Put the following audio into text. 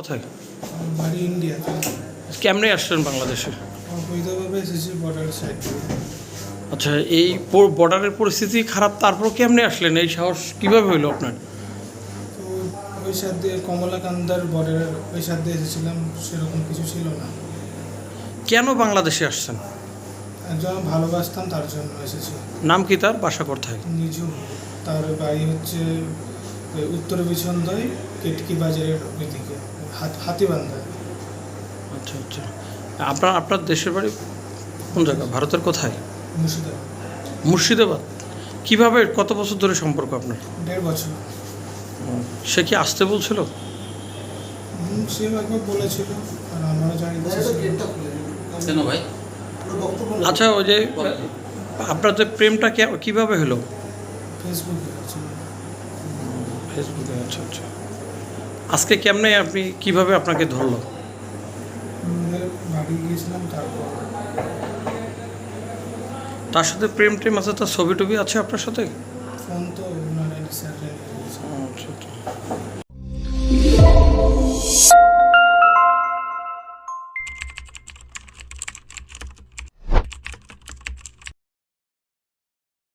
কোথায়? বাড়ি ইন্ডিয়াতে কেমনে আসছেন বাংলাদেশে? অবৈধভাবে এসেছি বর্ডার সাইড আচ্ছা এই বর্ডারের পরিস্থিতি খারাপ তারপর কেমনে আসলেন? এই সাহস কীভাবে হইল আপনার? তো ওই দিয়ে কমলাকান্দার বর্ডারের ওই দিয়ে এসেছিলাম সেরকম কিছু ছিল না। কেন বাংলাদেশে আসছেন? একজন ভালোবাসতাম তার জন্য এসেছি। নাম কি তার? বাসা কোথায়? নিজু তার বাড়ি হচ্ছে উত্তর বিছন্দয় কেটকি বাজারের ওইদিকে। হাতিবান্ধা আচ্ছা আচ্ছা। আপনার আপনার দেশের বাড়ি কোন জায়গা? ভারতের কোথায়? মুর্শিদাবাদ। মুর্শিদাবাদ। কীভাবে কত বছর ধরে সম্পর্ক আপনার? দেড় বছর। সে কি আসতে বলছিল? সে একবার বলেছিল আর আমরা জানি কেন ভাই? আচ্ছা ওই যে আপনার যে প্রেমটা কে- কীভাবে হলো? ফেসবুকে ফেসবুকে আচ্ছা আচ্ছা। আজকে কেমনে আপনি কীভাবে আপনাকে ধরল? তার সাথে প্রেম টেম আছে তার ছবি টবি আছে আপনার সাথে? আচ্ছা।, আচ্ছা।